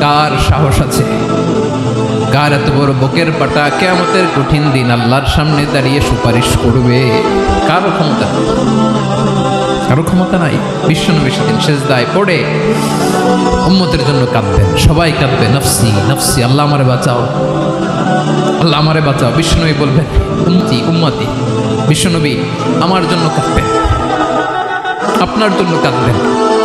কার সাহস আছে। কার এত বড় বুকের পাটা কেয়ামতের কঠিন দিন আল্লাহর সামনে দাঁড়িয়ে সুপারিশ করবে। কারও ক্ষমতা কারও ক্ষমতা নাই। বিশ্বনবী সেদিন শেষ দায় পড়ে উম্মতের জন্য কাঁদবেন। সবাই কাঁদবে, নফসি নফসি, আল্লাহ আমারে বাঁচাও। আল্লাহ আমারে বাঁচাও। বিশ্বনবী বলবেন, উম্মতি উম্মতি, বিশ্বনবী আমার জন্য কাঁদবেন। আপনার জন্য কাঁদবেন।